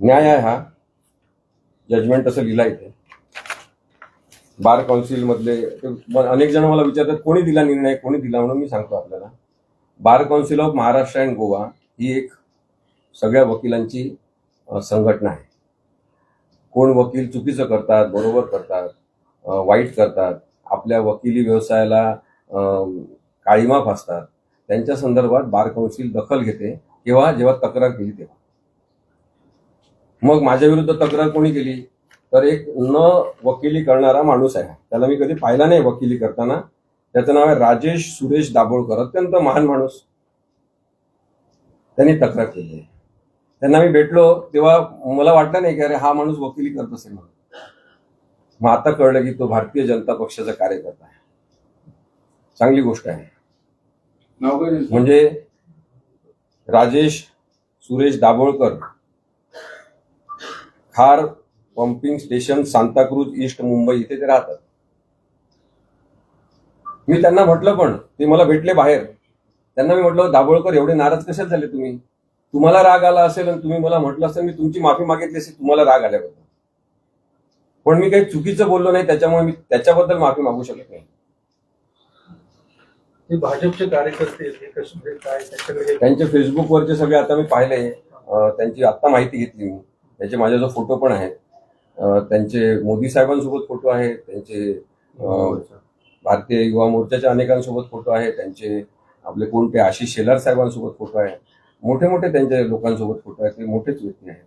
न्याय आहे हा. जजमेंट असं लिहिला इथे. बार काउन्सिल मधले अनेक जण मला विचारतात कोणी दिला निर्णय? कोणी दिला? म्हणून मी सांगतो आपल्याला. Bar council of Maharashtra and Goa ही एक सगळ्या वकिलांची संघटना आहे. कोण वकील चुकीचं करतात बरोबर करतात वाईट करतात आपल्या वकिली व्यवसायाला काळीमा फासतात त्यांच्या संदर्भात बार काउन्सिल दखल घेते किंवा जेव्हा तक्रार केली तेव्हा. मग माझ्या विरुद्ध तक्रार कोणी केली? तर एक न वकिली करणारा माणूस आहे. त्याला मी कधी पाहिला नाही वकिली करताना. त्याचं नाव आहे राजेश सुरेश दाभोळकर. अत्यंत महान माणूस. त्यांनी तक्रार केली. आहे. त्यांना मी भेटलो. तेव्हा मला वाटलं नाही की अरे हा माणूस वकिली करत असेल म्हणून. मग आता कळलं की तो भारतीय जनता पक्षाचा कार्यकर्ता आहे. चांगली गोष्ट आहे? म्हणजे Rajesh Suresh Dabholkar. Khar pumping station Santacruz east Mumbai इथे ते राहतात. मी त्यांना म्हटलं पण ते मला भेटले बाहेर. त्यांना मी म्हटलं दाभोळकर एवढे नाराज कशात झाले तुम्ही? तुम्हाला राग आला असेल आणि तुम्ही मला म्हटलं असेल मी तुमची माफी मागितली असेल तुम्हाला राग आल्याबद्दल. पण मी काही चुकीचं बोललो नाही त्याच्यामुळे मी त्याच्याबद्दल माफी मागू शकत नाही. ते भाजपचे कार्यकर्ते त्यांचे फेसबुकवरचे सगळे आता मी पाहिले. त्यांची आत्ता माहिती घेतली मी. त्याचे माझ्याजवळ फोटो पण आहेत त्यांचे मोदी साहेबांसोबत फोटो आहेत त्यांचे भारतीय युवा मोर्चाच्या अनेकांसोबत फोटो आहेत त्यांचे आपले कोणते आशिष शेलार साहेबांसोबत फोटो आहेत. मोठे मोठे त्यांच्या लोकांसोबत फोटो आहेत ते मोठेच व्यक्ती आहेत.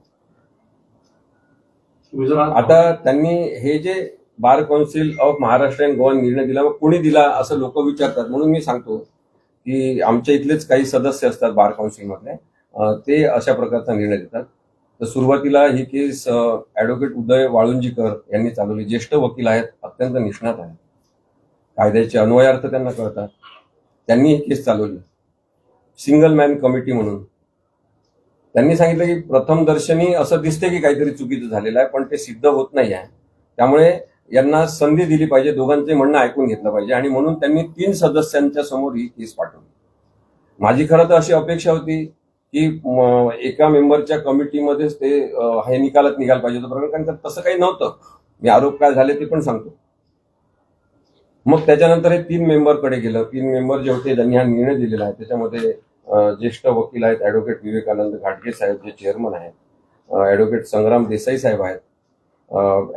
आता त्यांनी हे जे bar council of Maharashtra and Goa निर्णय दिला मग कोणी दिला असं लोक विचारतात म्हणून मी सांगतो की आमच्या इथलेच काही सदस्य असतात बार काउन्सिलमधले अं, ते अशा प्रकारचा निर्णय देतात. तर सुरुवातीला ही केस ऍडव्होकेट उदय वाळुंजीकर यांनी चालवली. ज्येष्ठ वकील आहेत अत्यंत निष्णात आहेत. कायद्याचे अन्वयार्थ त्यांना कळतात. त्यांनी ही केस चालवली. सिंगल मॅन कमिटी म्हणून. त्यांनी सांगितलं की प्रथम दर्शनी असं दिसते की काहीतरी चुकीचं झालेलं आहे पण ते सिद्ध होत नाही आहे. त्यामुळे यांना संधी दिली पाहिजे दोघांचे म्हणणं ऐकून घेतलं पाहिजे आणि म्हणून त्यांनी तीन सदस्यांच्या समोर ही केस पाठवली. माझी खरं तर अशी अपेक्षा होती की एका मेंबरच्या कमिटीमध्येच ते हे निकालात निघाल पाहिजे होतं प्रकरण. कारण तसं काही नव्हतं. मी आरोप काय झाले ते पण सांगतो. मग त्याच्यानंतर हे तीन मेंबरकडे गेलं. तीन मेंबर जे होते त्यांनी हा निर्णय दिलेला आहे. त्याच्यामध्ये ज्येष्ठ वकील आहेत ऍडव्होकेट विवेकानंद घाटगे साहेब जे चेअरमन आहेत अ, ऍडव्होकेट संग्राम देसाई साहेब आहेत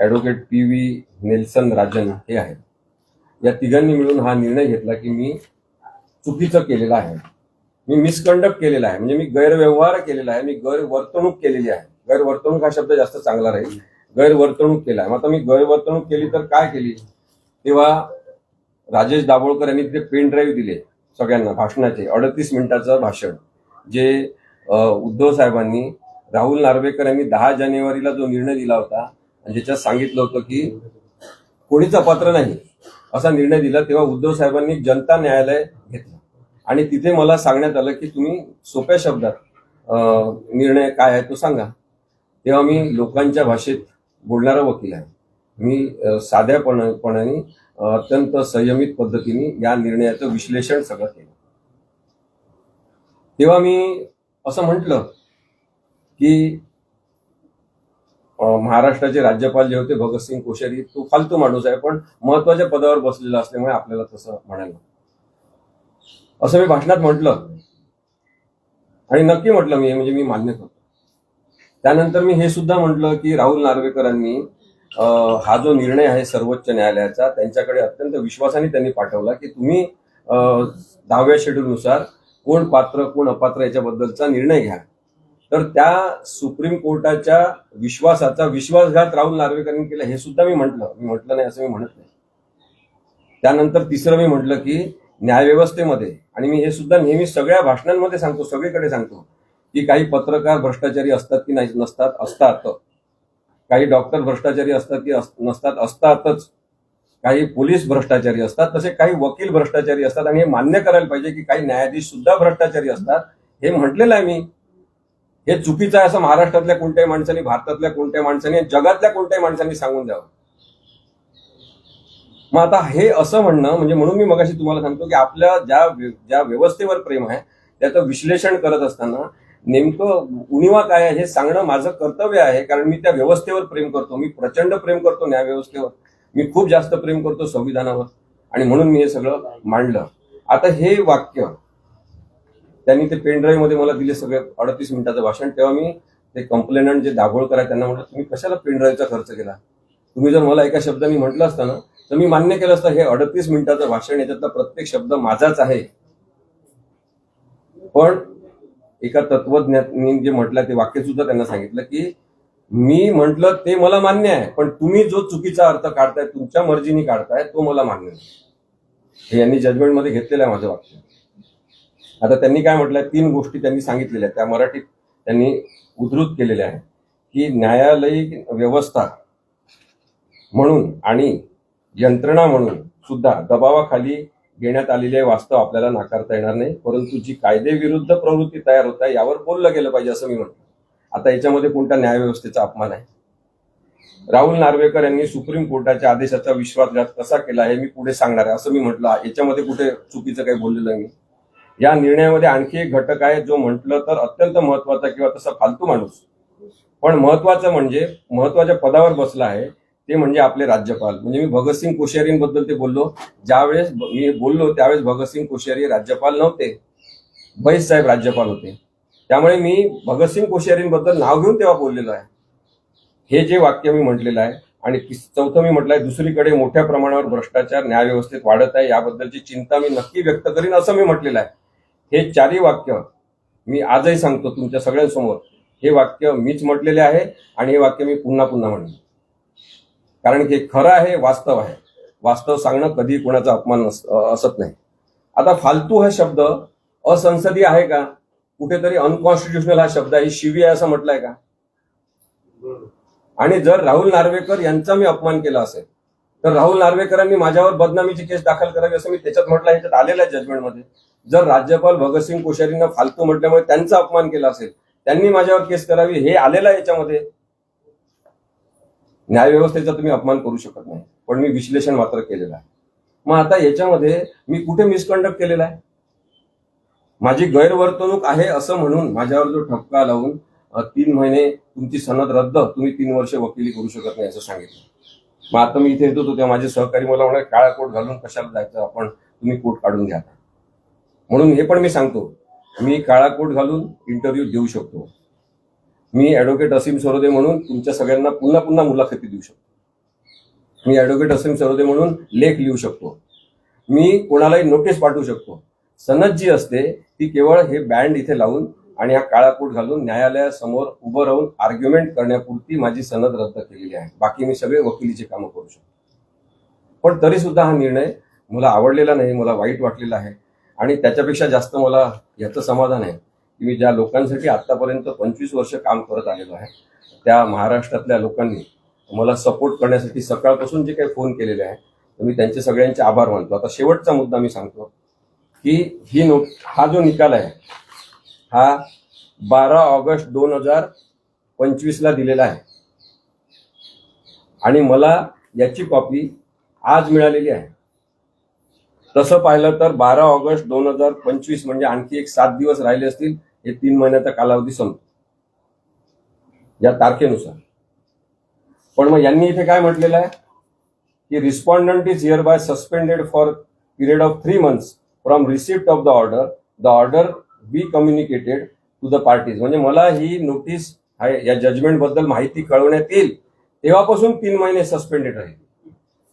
advocate P V Nelson Rajan हे आहेत. या तिघांनी मिळून हा निर्णय घेतला की मी चुकीचं केलेलं आहे. मी मिसकंडक्ट केलेला आहे. म्हणजे मी गैरव्यवहार केलेला आहे. मी गैरवर्तणूक केलेली आहे. गैरवर्तणूक हा शब्द जास्त चांगला राहील. गैरवर्तणूक केला. आहे मग आता मी गैरवर्तणूक केली तर काय केली? तेव्हा राजेश दाभोळकर यांनी तिथे पेन ड्राईव्ह दिले सगळ्यांना भाषणाचे. अडतीस मिनिटाचं भाषण जे उद्धव साहेबांनी राहुल नार्वेकर यांनी दहा जानेवारीला जो निर्णय दिला होता ज्याच्यात सांगितलं होतं की कोणीच पात्र नाही असा निर्णय दिला तेव्हा उद्धव साहेबांनी जनता न्यायालय घेतलं. आणि तिथे मला सांगण्यात आलं की तुम्ही सोप्या शब्दात निर्णय काय आहे तो सांगा. तेव्हा मी लोकांच्या भाषेत बोलणारा वकील आहे. मी अ, अत्यंत संयमित पद्धतीने या निर्णयाचं विश्लेषण सगळं केलं. तेव्हा मी असं म्हटलं की महाराष्ट्राचे राज्यपाल जे होते भगतसिंग कोश्यारी तो फालतू माणूस आहे पण महत्त्वाच्या पदावर बसलेला असल्यामुळे आपल्याला तसं म्हणायला असं मी भाषणात म्हटलं. आणि नक्की म्हटलं मी म्हणजे मी मान्य करतो. त्यानंतर मी हे सुद्धा म्हटलं की राहुल नार्वेकरांनी हा जो निर्णय आहे सर्वोच्च न्यायालयाचा त्यांच्याकडे अत्यंत विश्वासाने त्यांनी पाठवला की तुम्ही दहाव्या शेड्यूलनुसार कोण पात्र कोण अपात्र याच्याबद्दलचा निर्णय घ्या. तर त्या सुप्रीम कोर्टाच्या विश्वासाचा विश्वासघात राहुल नार्वेकरांनी केला हे सुद्धा मी म्हटलं. मी म्हटलं नाही असं मी म्हणत नाही. त्यानंतर तिसरं मी म्हटलं की न्यायव्यवस्थेमध्ये. आणि मी हे सुद्धा नेहमी सगळ्या भाषणांमध्ये सांगतो सगळीकडे सांगतो की काही पत्रकार भ्रष्टाचारी असतात की नाही नसतात असतात. काही डॉक्टर भ्रष्टाचारी असतात की नसतात असतातच. काही पोलीस भ्रष्टाचारी असतात तसे काही वकील भ्रष्टाचारी असतात. आणि हे मान्य करायला पाहिजे की काही न्यायाधीश सुद्धा भ्रष्टाचारी असतात. हे म्हटलेलं आहे मी. हे चुकीचं आहे असं महाराष्ट्रातल्या कोणत्याही माणसांनी भारतातल्या कोणत्याही माणसाने जगातल्या कोणत्याही माणसांनी सांगून द्यावं. मग आता हे असं म्हणणं म्हणजे म्हणून मी मगाशी तुम्हाला सांगतो की आपल्या ज्या ज्या व्यवस्थेवर प्रेम आहे त्याचं विश्लेषण करत असताना नेमकं उणिवा काय आहे हे सांगणं माझं कर्तव्य आहे कारण मी त्या व्यवस्थेवर प्रेम करतो. मी प्रचंड प्रेम करतो न्याय व्यवस्थेवर. मी खूप जास्त प्रेम करतो संविधानावर. आणि म्हणून मी हे सगळं मांडलं. आता हे वाक्य त्यांनी ते पेनड्राईव्हमध्ये मला दिले सगळे अडतीस मिनिटाचं भाषण. तेव्हा मी ते कंप्लेनंट जे दाभोळकर आहे त्यांना म्हटलं तुम्ही कशाला पेनड्राईव्हचा खर्च केला? तुम्ही जर मला एका शब्दाने म्हटलं असतं ना तर मी मान्य केलं असतं हे अडतीस मिनिटाचं भाषण याच्यातला प्रत्येक शब्द माझाच आहे. पण एका तत्वज्ञानी जे म्हटलं ते वाक्य सुद्धा त्यांना सांगितलं की मी म्हटलं ते मला मान्य आहे पण तुम्ही जो चुकीचा अर्थ काढताय तुमच्या मर्जीने काढताय तो मला मान्य नाही. हे यांनी जजमेंटमध्ये घेतलेलं आहे माझं वाक्य. आता त्यांनी काय म्हटलंय तीन गोष्टी त्यांनी सांगितलेल्या आहेत. त्या मराठीत त्यांनी उद्धृत केलेल्या आहेत की न्यायालयीन व्यवस्था म्हणून आणि यंत्रणा म्हणून सुद्धा दबावाखाली घेण्यात आलेले वास्तव आपल्याला नाकारता येणार नाही. परंतु जी कायदेविरुद्ध प्रवृत्ती तयार होत आहे यावर बोललं गेलं पाहिजे असं मी म्हणतो. आता याच्यामध्ये कोणत्या न्यायव्यवस्थेचा अपमान आहे? राहुल नार्वेकर यांनी सुप्रीम कोर्टाच्या आदेशाचा विश्वासघात कसा केला हे मी पुढे सांगणार आहे असं मी म्हटलं याच्यामध्ये कुठे चुकीचं काही बोललेलं नाही. या निर्णयामध्ये आणखी एक घटक आहे जो म्हटलं तर अत्यंत महत्त्वाचा किंवा तसा फालतू माणूस. पण महत्वाचं म्हणजे महत्त्वाच्या पदावर बसला आहे ते म्हणजे आपले राज्यपाल. म्हणजे मी भगतसिंग कोश्यारींबद्दल ते बोललो. ज्यावेळेस मी बोललो त्यावेळेस भगतसिंग कोश्यारी राज्यपाल नव्हते. बैस साहेब राज्यपाल होते. त्यामुळे मी भगतसिंग कोश्यारींबद्दल नाव घेऊन तेव्हा बोललेलो आहे. हे जे वाक्य मी म्हटलेलं आहे आणि चौथं मी म्हटलंय दुसरीकडे मोठ्या प्रमाणावर भ्रष्टाचार न्यायव्यवस्थेत वाढत आहे याबद्दलची चिंता मी नक्की व्यक्त करीन असं मी म्हटलेलं आहे. हे चारही वाक्य मी आजही सांगतो तुमच्या सगळ्यांसमोर. हे वाक्य मीच म्हटलेले आहे आणि हे वाक्य मी पुन्हा पुन्हा म्हणेन. कारण की खरं आहे वास्तव आहे. वास्तव सांगणं कधी कोणाचा अपमान असत नाही. आता फालतू हा शब्द असंसदीय आहे का? कुठेतरी अनकॉन्स्टिट्युशनल हा शब्द आहे शिवी आहे असं म्हटलंय का? आणि जर राहुल नार्वेकर यांचा मी अपमान केला असेल तर राहुल नार्वेकरांनी माझ्यावर बदनामीची केस दाखल करावी असं मी त्याच्यात म्हटलं ह्याच्यात आलेल्या आहे जजमेंटमध्ये जर राज्यपाल भगतसिंग कोश्यारींना फालतू म्हटल्यामुळे त्यांचा अपमान केला असेल त्यांनी माझ्यावर केस करावी हे आलेलं आहे याच्यामध्ये. न्यायव्यवस्थेचा तुम्ही अपमान करू शकत नाही. पण मी विश्लेषण मात्र केलेलं आहे. मग आता याच्यामध्ये मी कुठे मिसकंडक्ट केलेला आहे? माझी गैरवर्तणूक आहे असं म्हणून माझ्यावर जो ठपका लावून तीन महिने तुमची सनद रद्द तुम्ही तीन वर्ष वकिली करू शकत नाही असं सांगितलं. मग आता मी इथे येत होतो तेव्हा माझे सहकारी मला म्हणाले काळा कोट घालून कशाला जायचं? आपण तुम्ही कोट काढून घ्या म्हणून हे पण मी सांगतो. मी काळा कोट घालून इंटरव्ह्यू देऊ शकतो. मी ऍडव्होकेट असीम सरोदे म्हणून तुमच्या सगळ्यांना पुन्हा पुन्हा मुलाखती देऊ शकतो. मी ऍडव्होकेट असीम सरोदे म्हणून लेख लिहू शकतो. मी कोणालाही नोटीस पाठवू शकतो. सनद जी असते ती केवळ हे बँड इथे लावून आणि हा काळा कोट घालून न्यायालयासमोर उभं राहून आर्ग्युमेंट करण्यापुरती माझी सनद रद्द केलेली आहे. बाकी मी सगळे वकिलीचे कामं करू शकतो. पण तरी सुद्धा हा निर्णय मला आवडलेला नाही मला वाईट वाटलेला आहे. आणि त्याच्यापेक्षा जास्त मला याचं समाधान आहे. मी ज्या लोकांसाठी आतापर्यंत पंचवीस वर्ष काम करत आलेलो आहे त्या महाराष्ट्रातल्या लोकांनी मला सपोर्ट करण्यासाठी सकाळपासून जे काही फोन केलेले आहे तर मी त्यांचे सगळ्यांचे आभार मानतो. आता शेवटचा मुद्दा मी सांगतो की ही नोट हा जो निकाल आहे हा बारा ऑगस्ट दोन हजार पंचवीसला दिलेला आहे. आणि मला याची कॉपी आज मिळालेली आहे. तसं पाहिलं तर बारा ऑगस्ट दोन हजार पंचवीस म्हणजे आणखी एक सात दिवस राहिले असतील हे तीन महिन्याचा कालावधी संपतो. या तारखेनुसार. पण मग यांनी इथे काय म्हटलेलं आहे? की respondent is hereby suspended for period of three months from receipt of the order the order be communicated to the parties म्हणजे मला ही नोटीस या जजमेंटबद्दल माहिती कळवण्यात येईल. तेव्हापासून तीन महिने सस्पेंडेड राहील.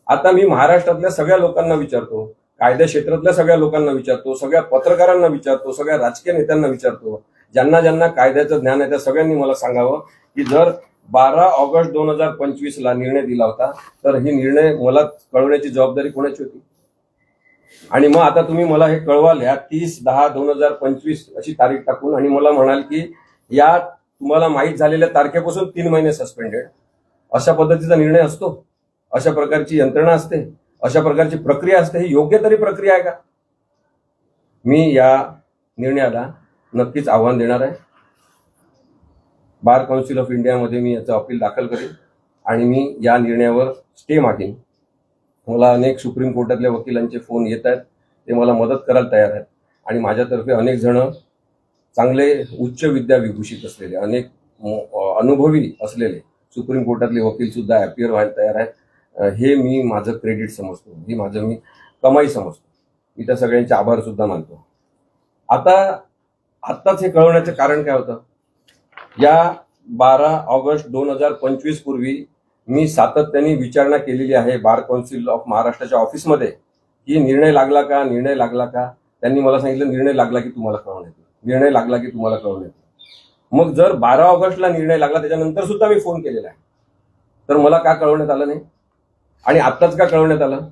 आता मी महाराष्ट्रातल्या सगळ्या लोकांना विचारतो कायदा क्षेत्रातल्या सगळ्या लोकांना विचारतो सगळ्या पत्रकारांना विचारतो सगळ्या राजकीय नेत्यांना विचारतो. ज्यांना ज्यांना कायद्याचं ज्ञान आहे त्या सगळ्यांनी मला सांगावं की जर बारा ऑगस्ट दोन हजार पंचवीस ला निर्णय दिला होता तर ही निर्णय मला कळवण्याची जबाबदारी कोणाची होती? आणि मग आता तुम्ही मला हे कळवाल ह्या तीस दहा दोन हजार पंचवीस अशी तारीख टाकून आणि मला म्हणाल की या तुम्हाला माहीत झालेल्या तारखेपासून तीन महिने सस्पेंडेड अशा पद्धतीचा निर्णय असतो? अशा प्रकारची यंत्रणा असते? अशा प्रकारची प्रक्रिया असते. ही योग्य तरी प्रक्रिया आहे का? मी या निर्णयाला नक्कीच आव्हान देणार आहे. बार काउन्सिल ऑफ इंडियामध्ये मी याचं अपील दाखल करेन आणि मी या निर्णयावर स्टे मागेन. मला अनेक सुप्रीम कोर्टातल्या वकिलांचे फोन येत आहेत. ते मला मदत करायला तयार आहेत. आणि माझ्यातर्फे अनेक जण चांगले उच्च विद्या विभूषित असलेले अनेक अनुभवी असलेले सुप्रीम कोर्टातले वकील सुद्धा अपियर व्हायला तयार आहेत. हे मी माझं क्रेडिट समजतो. ही माझं मी कमाई समजतो. मी त्या सगळ्यांचे आभार सुद्धा मानतो. आता आत्ताच हे कळवण्याचं कारण काय होतं? या बारा ऑगस्ट दोन हजार पंचवीस पूर्वी मी सातत्याने विचारणा केलेली आहे बार कौन्सिल ऑफ महाराष्ट्राच्या ऑफिसमध्ये की निर्णय लागला का निर्णय लागला का? त्यांनी मला सांगितलं निर्णय लागला की तुम्हाला कळवण्यात येतो. निर्णय लागला की तुम्हाला कळवण्यात येतो. मग जर बारा ऑगस्टला निर्णय लागला त्याच्यानंतर सुद्धा मी फोन केलेला आहे. तर मला का कळवण्यात आलं नाही? आणि आत्ताच का कळवण्यात आलं?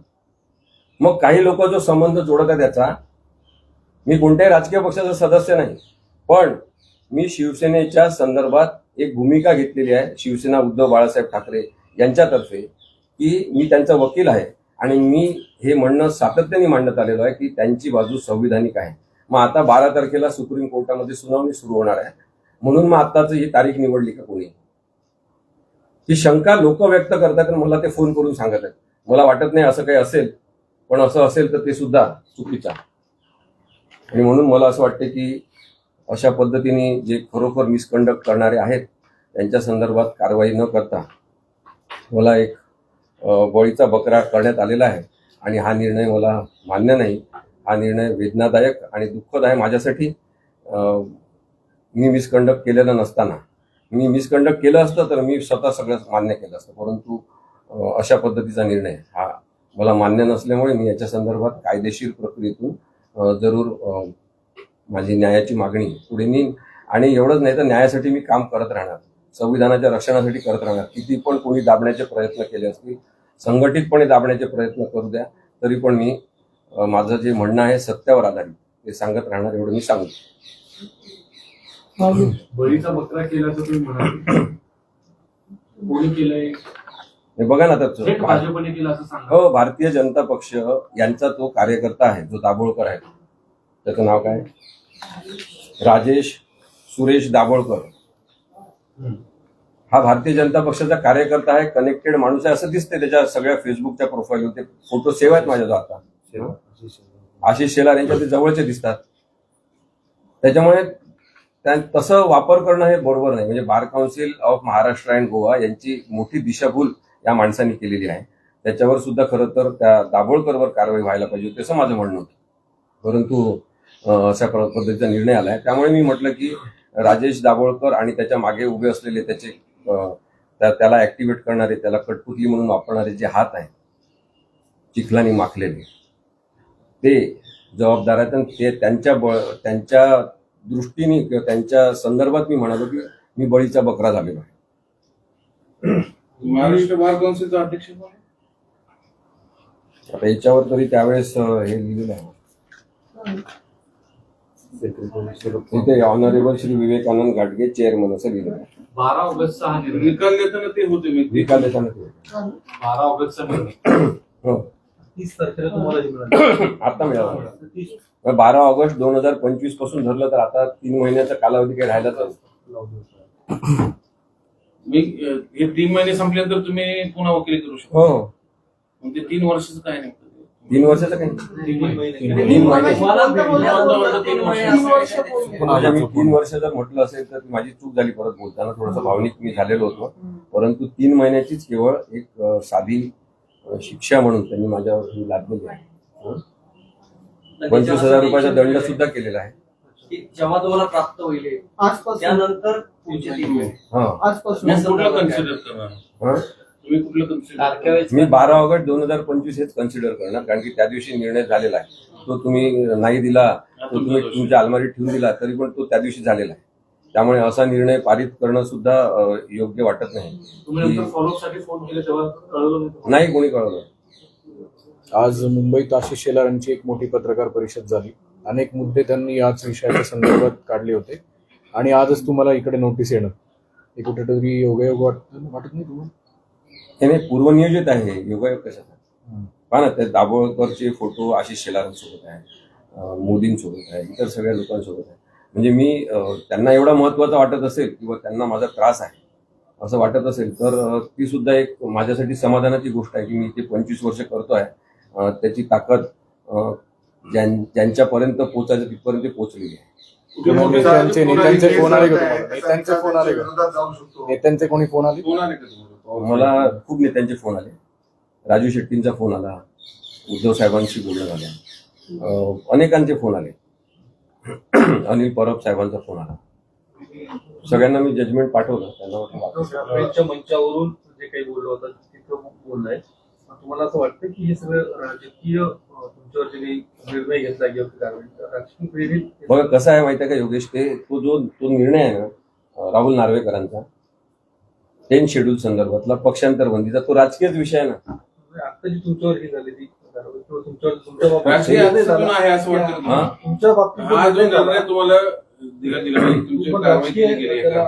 मग काही लोक जो संबंध जोडत आहे त्याचा मी कोणत्याही राजकीय पक्षाचा सदस्य नाही पण मी शिवसेनेच्या संदर्भात एक भूमिका घेतलेली आहे शिवसेना उद्धव बाळासाहेब ठाकरे यांच्यातर्फे की मी त्यांचा वकील आहे आणि मी हे म्हणणं सातत्याने मांडण्यात आलेलो आहे की त्यांची बाजू संविधानिक आहे. मग आता बारा तारखेला सुप्रीम कोर्टामध्ये सुनावणी सुरू होणार आहे. म्हणून मग आत्ताच ही तारीख निवडली का कोणी? ही शंका लोक व्यक्त करतात आणि मला ते फोन करून सांगत आहेत. मला वाटत नाही असं काही असेल पण असं असेल तर ते सुद्धा चुकीचं आहे. आणि म्हणून मला असं वाटते की अशा पद्धतीने जे खरोखर मिसकंडक्ट करणारे आहेत त्यांच्या संदर्भात कारवाई न करता मला एक बळीचा बकरा करण्यात आलेला आहे. आणि हा निर्णय मला मान्य नाही. हा निर्णय वेदनादायक आणि दुःखद आहे माझ्यासाठी. मी मिसकंडक्ट केलेला नसताना मी मिसकंडक्ट केलं असतं तर मी स्वतः सगळं मान्य केलं असतं. परंतु अशा पद्धतीचा निर्णय हा मला मान्य नसल्यामुळे मी याच्या संदर्भात कायदेशीर प्रक्रियेतून जरूर माझी न्यायाची मागणी पुढे नेईन. आणि एवढंच नाही तर न्यायासाठी मी काम करत राहणार. संविधानाच्या रक्षणासाठी करत राहणार. किती पण कोणी दाबण्याचे प्रयत्न केले असतील संघटितपणे दाबण्याचे प्रयत्न करू द्या तरी पण मी माझं जे म्हणणं आहे सत्यावर आधारित ते सांगत राहणार एवढं मी सांगतो बळीचा बकरा केल्याचं तुम्ही म्हणाल. कोणी केलंय? हे बघा ना थेट तर भाजपने केलं असं सांगा. हो भारतीय जनता पक्ष यांचा तो कार्यकर्ता आहे जो दाभोळकर आहे. त्याचं नाव काय? राजेश सुरेश दाभोळकर. हा भारतीय जनता पक्षाचा कार्यकर्ता आहे कनेक्टेड माणूस आहे असं दिसते त्याच्या सगळ्या फेसबुकच्या प्रोफाईलवर ते फोटो सेव्ह आहेत माझ्या आता आशिष शेलार यांच्या ते जवळचे दिसतात. त्याच्यामुळे त्या तसं वापर करणं हे बरोबर नाही. म्हणजे bar council of Maharashtra and Goa यांची मोठी दिशाभूल या माणसांनी केलेली आहे. त्याच्यावर सुद्धा खरं तर त्या दाभोळकरवर कारवाई व्हायला पाहिजे होती असं माझं म्हणणं होतं. परंतु अशा प्र- पद्धतीचा निर्णय आलाय. त्यामुळे मी म्हटलं की राजेश दाभोळकर आणि त्याच्यामागे उभे असलेले त्याचे त्या- त्याला ऍक्टिव्हेट करणारे त्याला कठपुतली म्हणून वापरणारे जे हात आहेत चिखलानी माखलेले ते जबाबदार आहेत आणि ते त्यांच्या बळ त्यांच्या दृष्टीने किंवा त्यांच्या संदर्भात मी म्हणालो की मी बळीचा बकरा झालेलो आहे. महाराष्ट्र बार कौन्सिलचा अध्यक्ष? आता याच्यावर तरी त्यावेळेस हे लिहिलेलं आहे. ऑनरेबल श्री विवेकानंद घाटगे चेअरमन असं लिहिलं आहे. बारा ऑगस्टचा हा निर्णय. निकाल देताना ते होते निकाल देताना ते. बारा ऑगस्टचा निर्णय. हो. तीस तारखेला तुम्हाला हे मिळालं आता मिळाला. बारा ऑगस्ट दोन हजार पंचवीसपासून धरलं तर आता तीन महिन्याचा कालावधी काही राहिलाच नाही मी हे तीन महिने संपल्यानंतर तुम्ही पुन्हा वकिली करू शकता. हो. हो ते तीन वर्षाचं काय ते? तीन वर्षाचं काही तीन महिने. तीन वर्ष जर म्हटलं असेल तर माझी चूक झाली परत बोलताना. थोडंसं भावनिक मी झालेलो होतो. परंतु तीन महिन्याचीच केवळ एक साधी शिक्षा म्हणून त्यांनी माझ्यावर ही लादलेली आहे? पंचवीस हजार रुपयाचा दंड सुद्धा केलेला आहे. की जेव्हा तुम्हाला प्राप्त होईल आजपासून. त्यानंतर हा. हं? मी बारा ऑगस्ट दोन हजार पंचवीस हेच कन्सिडर करणार कारण की त्या दिवशी निर्णय झालेला आहे. तो तुम्ही नाही दिला तो तुम्ही तुमच्या अलमारीत ठेवून दिला तरी पण तो त्या दिवशी झालेला आहे. त्यामुळे असा निर्णय पारित करणं सुद्धा योग्य वाटत नाही. तुम्ही नंतर फॉलोअपसाठी फोन केले तेव्हा कळवलं नाही कोणी कळवलं आज मुंबईत आशिष शेलार यांची एक मोठी पत्रकार परिषद झाली. अनेक मुद्दे त्यांनी याच विषयाच्या संदर्भात काढले होते. आणि आजच तुम्हाला इकडे नोटीस येणं हे कुठेतरी योगायोग वाटत वाटत नाही तुम्हाला? हे नाही पूर्वनियोजित आहे योगायोग कशाचा? पहा ना त्या दाभोळकरचे फोटो आशिष शेलारांसोबत आहे मोदींसोबत आहे इतर सगळ्या लोकांसोबत आहे म्हणजे मी त्यांना एवढा महत्त्वाचा वाटत असेल किंवा त्यांना माझा त्रास आहे असं वाटत असेल तर ती सुद्धा एक माझ्यासाठी समाधानाची गोष्ट आहे की मी ते पंचवीस वर्ष करतोय. अं, त्याची ताकद ज्यां ज्यांच्यापर्यंत पोचायचं तिथपर्यंत पोचलेली आहे. नेत्यांचे फोन आले का तुम्हाला? नेत्यांचे फोन आले कोणी फोन आले? तुम्हाला मला खूप नेत्यांचे फोन आले. राजू शेट्टींचा फोन आला. उद्धव साहेबांशी बोलणं झालं. अनेकांचे फोन आले. अनिल परब साहेबांचा फोन आला. सगळ्यांना मी जजमेंट पाठवलं. त्यांना मंचावरून जे काही बोललं होतं तिथं बोललाय तुम्हाला असं वाटतं की हे सगळं राजकीय तुमच्यावर जे काही निर्णय घेतला प्रेरित बघा कसं आहे माहिती आहे का योगेश ते तो जो तो निर्णय आहे ना राहुल नार्वेकरांचा टेन शेड्यूल संदर्भातला पक्षांतर बंदीचा तो राजकीयच विषय आहे ना. आता जी तुमच्यावर ही झालेली कारवाई राजकीय आदेशातून आहे असं वाटतं हा? तुम्हाला? तुमच्या बाबतीत जो हा जो निर्णय तुम्हाला दिला तुमची कारवाई केली गेली आहे का?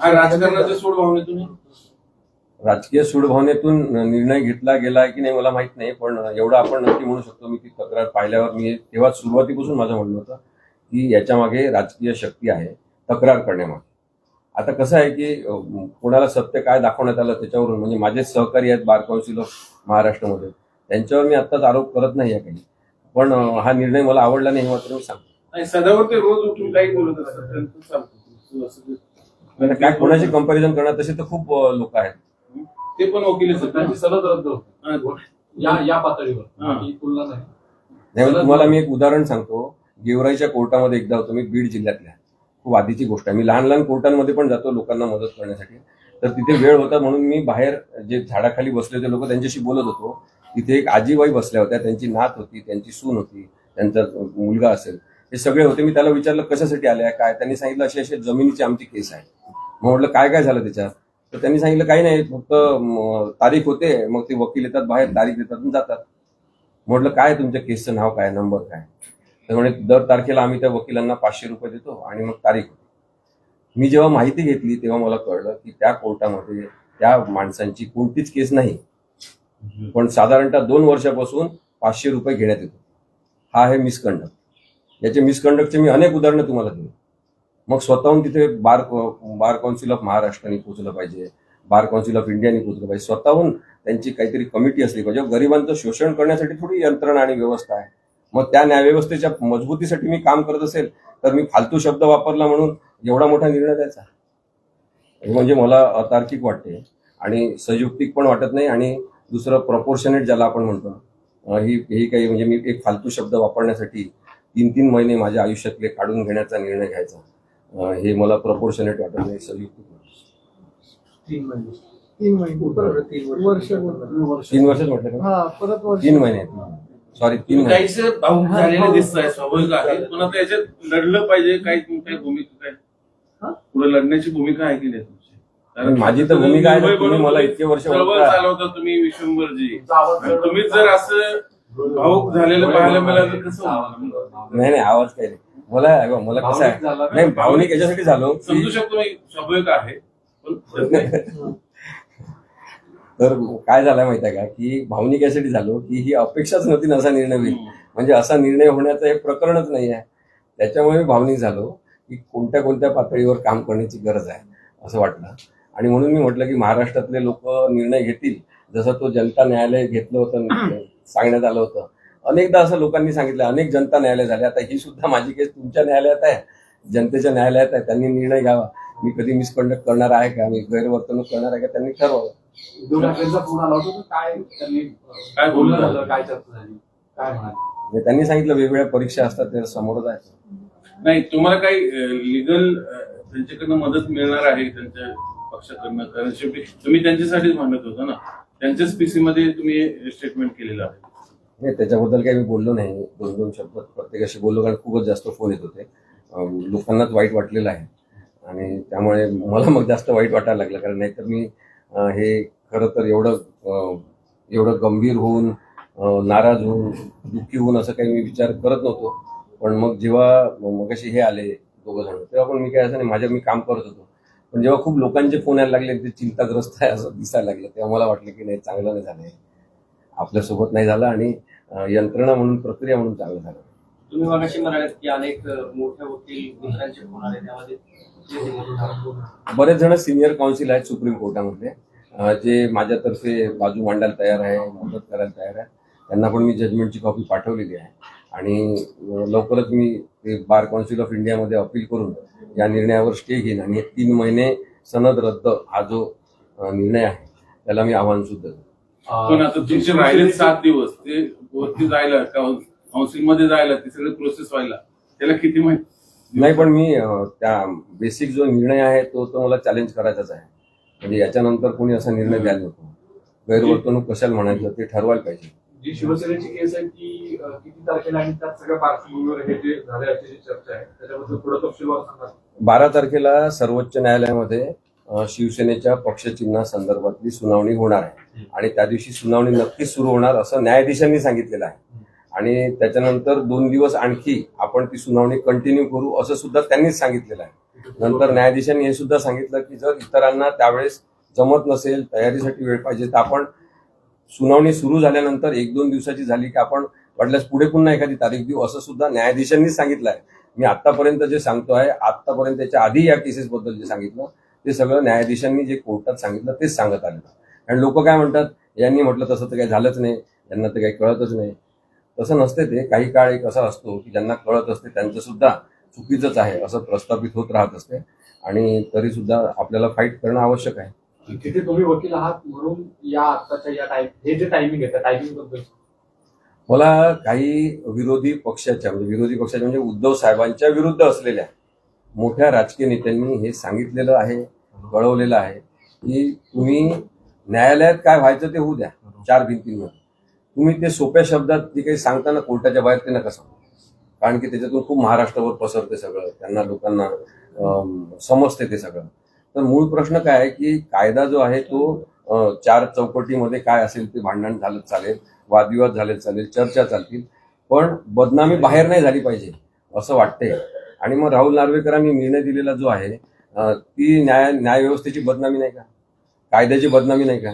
हा सोड भावनेतून? राजकीय सूडभावनेतून निर्णय घेतला गेला की नाही मला माहीत नाही पण एवढं आपण नक्की म्हणू शकतो मी ती तक्रार पाहिल्यावर मी तेव्हा सुरुवातीपासून माझं म्हणणं होतं की याच्या मागे राजकीय शक्ती आहे तक्रार करण्यामागे आता कसं आहे की अं, कोणाला सत्य काय दाखवण्यात आलं त्याच्यावरून म्हणजे माझे सहकारी आहेत बार काउन्सिल ऑफ महाराष्ट्रामध्ये त्यांच्यावर मी आत्ताच आरोप करत नाही आहे काही. पण हा निर्णय मला आवडला नाही हे मात्र मी सांगतो. नाही सदावर ते रोज उठून काही बोलत असतात त्यांचं चालतं. असं ते- आता काय कोणाशी कंपॅरिझन करणार तसे तर खूप लोक आहेत. ते पण. त्यांची सलग रद्द. या या पातळीवर. तुलना नाही. तुम्हाला मी एक उदाहरण सांगतो. गेवराईच्या कोर्टामध्ये एकदा होतो मी बीड जिल्ह्यातल्या. खूप आधीची गोष्ट आहे. मी लहान लहान कोर्टांमध्ये पण जातो लोकांना मदत करण्यासाठी. तर तिथे वेळ होता म्हणून मी बाहेर जे झाडाखाली बसले होते लोक त्यांच्याशी बोलत होतो. तिथे एक आजीबाई बसल्या होत्या त्यांची नात होती त्यांची सून होती त्यांचा मुलगा असेल. हे सगळे होते. मी त्याला विचारलं कशासाठी आले काय? त्यांनी सांगितलं अशी अशी जमिनीची आमची केस आहे मग म्हटलं काय काय झालं त्याच्यात? तर त्यांनी सांगितलं काही नाही फक्त तारीख होते. मग ते वकील येतात बाहेर तारीख देतात आणि जातात. म्हटलं काय तुमच्या केसचं नाव काय? नंबर काय? तर म्हणे दर तारखेला आम्ही त्या वकिलांना पाचशे रुपये देतो आणि मग तारीख होती. मी जेव्हा माहिती घेतली तेव्हा मला कळलं की त्या कोर्टामध्ये त्या माणसांची कोणतीच केस नाही. पण साधारणतः दोन वर्षापासून पाचशे रुपये घेण्यात येतो. हा आहे मिसकंडक्ट. याचे मिसकंडक्टचे मी अनेक उदाहरणं तुम्हाला दिली. मग स्वतःहून तिथे बार बार काउन्सिल ऑफ महाराष्ट्राने पोचलं पाहिजे बार काउन्सिल ऑफ इंडियाने पोचलं पाहिजे. स्वतःहून त्यांची काहीतरी कमिटी असली पाहिजे. गरिबांचं शोषण करण्यासाठी थोडी यंत्रणा आणि व्यवस्था आहे. मग त्या न्यायव्यवस्थेच्या मजबूतीसाठी मी काम करत असेल तर मी फालतू शब्द वापरला म्हणून एवढा मोठा निर्णय द्यायचा. हे म्हणजे मला अतार्किक वाटते आणि संयुक्तिक पण वाटत नाही आणि दुसरं प्रपोर्शनेट ज्याला आपण म्हणतो ही ही काही म्हणजे मी एक फालतू शब्द वापरण्यासाठी तीन तीन महिने माझ्या आयुष्यातले काढून घेण्याचा निर्णय घ्यायचा. हे मला प्रपोर्शनेट वाटत नाही संयुक्तिक वाटतं. तीन महिने. तीन महिने. बरोबर, तीन वर्ष वर्ष तीन वर्षच म्हटलं का? हा परत वर्ष. तीन महिने. सॉरी तीन महिने. झालेले दिसताय स्वाभाविक आहे. पण आता याच्यात लढलं पाहिजे काही तुमची भूमिका काय? हा? पुढे लढण्याची भूमिका आहे की नाही? कारण माझी तर भूमिका आहे तुम्ही मला इतके वर्ष. चालवता तुम्ही विश्वंभरजी तुम्ही जर असं भाऊक झालेलं पाहायला मिळालं तर कसं? नाही नाही आवाज काही नाही. मला मला कसं आहे? नाही भावनिक याच्यासाठी झालो. समजू शकतो मी स्वाभाविक आहे पण तर काय झालं माहिती आहे का? की भावनिक यासाठी झालो की ही अपेक्षाच नव्हती असा निर्णय होईल. म्हणजे असा निर्णय होण्याचं हे प्रकरणच नाही आहे. त्याच्यामुळे मी भावनिक झालो की कोणत्या कोणत्या पातळीवर काम करण्याची गरज आहे असं वाटलं. आणि म्हणून मी म्हटलं की महाराष्ट्रातले लोक निर्णय घेतील. जसं तो जनता न्यायालय घेतलं होतं सांगण्यात आलं होतं. अनेकदा असं लोकांनी सांगितलं अनेक जनता न्यायालय झाले. आता ही सुद्धा माझी केस तुमच्या न्यायालयात आहे. जनतेच्या न्यायालयात आहे. त्यांनी निर्णय घ्यावा. मी कधी मिसकंडक्ट करणार आहे का? मी गैरवर्तणूक करणार आहे का? त्यांनी ठरवावं. उद्धव ठाकरेंचा फोन आला होता तर काय त्यांनी काय बोलणं बोलणं झालं? काय चर्चा झाली? काय म्हणाले? म्हणजे त्यांनी सांगितलं वेगवेगळ्या परीक्षा असतात त्या समोर जायचं नाही तुम्हाला काही लिगल त्यांच्याकडनं मदत मिळणार आहे त्यांच्या पक्षाकडनं कारण शेवटी तुम्ही त्यांच्यासाठीच म्हणत होता ना. त्यांच्याच पीसी मध्ये तुम्ही स्टेटमेंट केलेलं आहे. नाही त्याच्याबद्दल काही मी बोललो नाही. दोन दोन शब्द प्रत्येकाशी बोललो कारण खूपच जास्त फोन येत होते. लोकांनाच वाईट वाटलेलं आहे. आणि त्यामुळे मला मग जास्त वाईट वाटायला लागलं. कारण नाहीतर मी हे खरं तर एवढं एवढं गंभीर होऊन नाराज होऊन दुःखी होऊन असं काही मी विचार करत नव्हतो. पण मग जेव्हा मग हे आले दोघं जण तेव्हा पण मी काय असं नाही माझ्या मी काम करत होतो. पण जेव्हा खूप लोकांचे फोन यायला लागले ते चिंताग्रस्त आहे असं दिसायला लागलं. तेव्हा मला वाटलं की नाही चांगलं नाही झालं. आपल्यासोबत नाही झालं आणि यंत्रणा म्हणून प्रक्रिया म्हणून चांगलं झालं. तुम्ही मगाशी म्हणालात की अनेक अ, मोठे वकील मित्रांचे फोन आले त्यामध्ये? बरेच जण सिनियर काउन्सिल आहेत सुप्रीम कोर्टामधले अं, जे माझ्यातर्फे बाजू मांडायला तयार आहे मदत करायला तयार आहे. त्यांना पण मी जजमेंटची कॉपी पाठवलेली आहे. आणि लवकरच मी ते बार काउन्सिल ऑफ इंडियामध्ये अपील करून या निर्णयावर स्टे घेईन. आणि तीन महिने सनद रद्द हा जो निर्णय आहे त्याला मी आव्हान सुद्धा देईन. पण आता तुमचे राहिले सात दिवस. ते वरती जायला काउन्सिलमध्ये जायला ती सगळी प्रोसेस व्हायला त्याला किती माहिती? नाही पण मी त्या बेसिक जो निर्णय आहे तो तो मला चॅलेंज करायचाच आहे. म्हणजे याच्यानंतर कोणी असा निर्णय द्यायला नको. गैरवर्तणूक कशाला म्हणायचं ते ठरवायला पाहिजे. जी शिवसेनेची केस आहे ती किती तारखेला आणि त्यात सगळ्या पार्श्वभूमीवर हे जे झाले अशी चर्चा आहे त्याच्याबद्दल थोडं तपशीलवार सांगा बारा तारखेला सर्वोच्च न्यायालयामध्ये शिवसेनेच्या पक्षचिन्हा संदर्भातली सुनावणी होणार आहे. आणि त्या दिवशी सुनावणी नक्कीच सुरू होणार असं न्यायाधीशांनी सांगितलेलं आहे. आणि त्याच्यानंतर दोन दिवस आणखी आपण ती सुनावणी कंटिन्यू करू असं सुद्धा त्यांनीच सांगितलेलं आहे. नंतर न्यायाधीशांनी हे सुद्धा सांगितलं की जर इतरांना त्यावेळेस जमत नसेल तयारीसाठी वेळ पाहिजे तर आपण सुनावणी सुरू झाल्यानंतर एक दोन दिवसाची झाली की आपण वाटल्यास पुढे पुन्हा एखादी तारीख देऊ असं सुद्धा न्यायाधीशांनी सांगितलं आहे. मी आतापर्यंत जे सांगतो आहे आतापर्यंत त्याच्या आधी या केसेस बद्दल जे सांगितलं ते सगळं न्यायाधीशांनी जे कोर्टात सांगितलं तेच सांगत आलेलं आणि लोक काय म्हणतात यांनी म्हटलं तसं तर काही झालंच नाही त्यांना तर काही कळतच नाही. तसं नसते ते. काही काळ एक असा असतो की ज्यांना कळत असते त्यांचं सुद्धा चुकीचंच आहे असं प्रस्थापित होत राहत असते. आणि तरी सुद्धा आपल्याला फाईट करणं आवश्यक आहे. तिथे तुम्ही वकील आहात म्हणून या आत्ताच्या या टाइम हे जे टायमिंग आहे त्या टायमिंगबद्दल. मला काही विरोधी पक्षाच्या म्हणजे विरोधी पक्षाच्या म्हणजे उद्धव साहेबांच्या विरुद्ध असलेल्या मोठ्या राजकीय नेत्यांनी हे सांगितलेलं आहे कळवलेलं आहे की तुम्ही न्यायालयात काय व्हायचं ते होऊ द्या चार भिंतींमध्ये. तुम्ही ते सोप्या शब्दात जे काही सांगताना कोर्टाच्या बाहेर ते नका सांगू. कारण की त्याच्यातून खूप महाराष्ट्रावर पसरते सगळं त्यांना लोकांना समजते ते सगळं. तर मूळ प्रश्न काय आहे की कायदा जो आहे तो चार चौकटीमध्ये काय असेल ते भांडण झालं चालेल वादविवाद झाले चालेल चर्चा चालतील पण बदनामी बाहेर नाही झाली पाहिजे असं वाटते आणि मग राहुल नार्वेकरांनी निर्णय दिलेला जो आहे ती न्याय न्यायव्यवस्थेची बदनामी नाही का? कायद्याची बदनामी नाही का?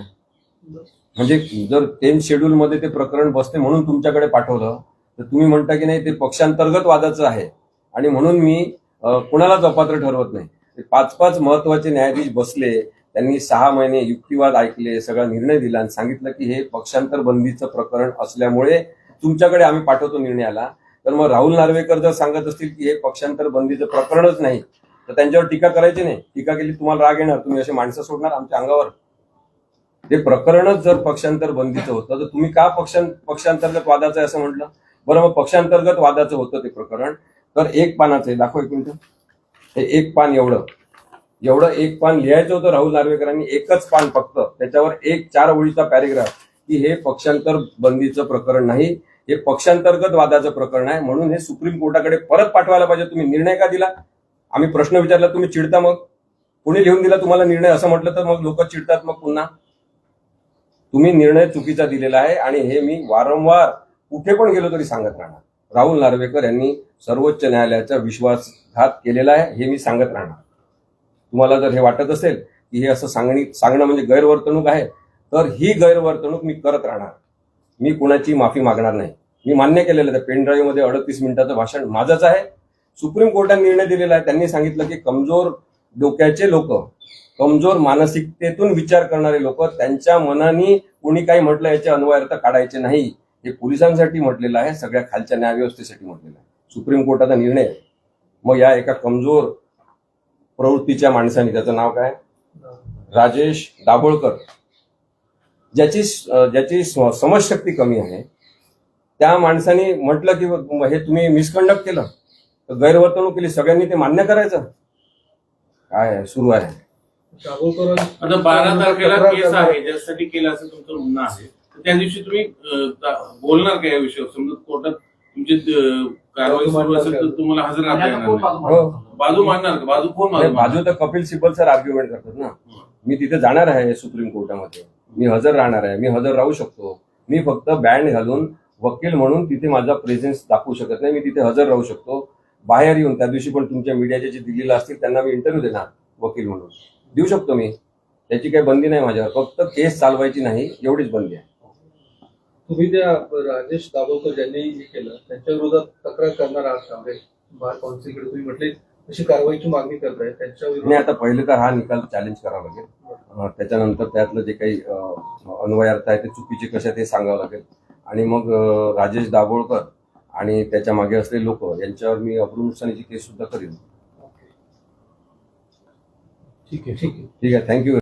म्हणजे जर टेन्थ शेड्यूल मध्ये ते प्रकरण बसते म्हणून तुमच्याकडे पाठवलं तर तुम्ही म्हणता की नाही ते पक्षांतर्गत वादाचं आहे. आणि म्हणून मी कुणालाच अपात्र ठरवत नाही. पाच पाच महत्त्वाचे न्यायाधीश बसले त्यांनी सहा महिने युक्तिवाद ऐकले सगळा निर्णय दिला आणि सांगितलं की हे पक्षांतर बंदीचं प्रकरण असल्यामुळे तुमच्याकडे आम्ही पाठवतो निर्णयाला. तर मग राहुल नार्वेकर जर सांगत असतील की हे पक्षांतर बंदीचं प्रकरणच नाही तर त्यांच्यावर टीका करायची नाही. टीका केली तुम्हाला राग येणार. तुम्ही असे माणसं सोडणार आमच्या अंगावर. ते प्रकरणच जर पक्षांतर बंदीचं होतं तर तुम्ही का पक्षां पक्षांतर्गत वादाचं आहे असं म्हटलं? बरं मग पक्षांतर्गत वादाचं होतं ते प्रकरण. तर एक पानाचं आहे. दाखव एक मिनिट. हे एक पान एवढं. एवढं एक पान लिहायचं होतं राहुल नार्वेकरांनी एकच पान फक्त. त्याच्यावर एक चार ओळीचा पॅरेग्राफ की हे पक्षांतर बंदीचं प्रकरण नाही हे पक्षांतर्गत वादाचं प्रकरण आहे म्हणून हे सुप्रीम कोर्टाकडे परत पाठवायला पाहिजे. तुम्ही निर्णय का दिला? आम्ही प्रश्न विचारला तुम्ही चिडता मग? कोणी लिहून दिला तुम्हाला निर्णय असं म्हटलं तर मग लोक चिडतात मग पुन्हा? तुम्ही निर्णय चुकीचा दिलेला आहे आणि हे मी वारंवार कुठे पण गेलो तरी सांगत राहणार. राहुल नार्वेकर यांनी सर्वोच्च न्यायालयाचा विश्वास घात केलेला आहे हे मी सांगत राहणार. तुम्हाला जर हे वाटत असेल की हे असं सांगणी सांगणं म्हणजे गैरवर्तणूक आहे तर ही गैरवर्तणूक मी करत राहणार. मी कुणाची माफी मागणार नाही. मी मान्य केलेलं आहे पेन ड्राईव्हमध्ये अडतीस मिनिटाचं भाषण माझंच आहे. सुप्रीम कोर्टाने निर्णय दिलेला आहे त्यांनी सांगितलं की कमजोर डोक्याचे लोक कमजोर मानसिकतेतून विचार करणारे लोक त्यांच्या मनाने कोणी काही म्हटलं याचे अन्वयार्थ काढायचे नाही. हे पोलिसांसाठी म्हटलेलं आहे सगळ्या खालच्या न्यायव्यवस्थेसाठी म्हटलेलं आहे. सुप्रीम कोर्टाचा निर्णय आहे. मग या एका कमजोर प्रवृत्तीच्या माणसाने त्याचं नाव काय? राजेश दाभोळकर. ज्याची ज्याची स्व- समजशक्ती कमी आहे त्या माणसाने म्हटलं की हे तुम्ही मिसकंडक्ट केलं तर गैरवर्तणूक केली सगळ्यांनी ते मान्य करायचं. काय आहे? सुरू आहे. दाभोळकर आता बारा तारखेला केस आहे ज्यासाठी केलं असं तुमचं म्हणणं आहे तर त्या दिवशी तुम्ही बोलणार का या विषयावर? समजा कोर्टात तुमची कारवाई सुरू असेल तर तुम्हाला हजर राहता येणार नाही. हो. बाजू मानणार का? बाजू कोण नाही, बाजू? तर कपिल सिब्बल सर आर्ग्युमेंट करतात ना. मी तिथे जाणार आहे सुप्रीम कोर्टामध्ये. मी हजर राहणार आहे. मी हजर राहू शकतो. मी फक्त बँड घालून वकील म्हणून तिथे माझा प्रेझेन्स दाखवू शकत नाही. मी तिथे हजर राहू शकतो. बाहेर येऊन त्या दिवशी पण तुमच्या मीडियाचे जे दिलेलं असतील त्यांना मी इंटरव्ह्यू देणार वकील म्हणून. देऊ शकतो मी. त्याची काही बंदी नाही माझ्यावर. फक्त केस चालवायची नाही. एवढीच बंदी आहे. तुम्ही त्या राजेश दाभोळकर ज्यांनी हे केलं त्यांच्या विरोधात तक्रार करणार आहात का? म्हणजे बार काउन्सिलकडे तुम्ही म्हटले अशी कारवाईची मागणी करताय त्यांच्या नाही विरोधात आता पहिले तर हा निकाल चॅलेंज करावा लागेल. अं, त्याच्यानंतर त्यातलं जे काही अं, अन्वयार्थ आहे ते चुकीचे कशा ते सांगावं लागेल. आणि मग अं, राजेश दाभोळकर आणि त्याच्यामागे असलेले लोक यांच्यावर मी अब्रू नुकसानीची केस सुद्धा करेन. ठीक आहे ठीक आहे. ठीक आहे थँक्यू.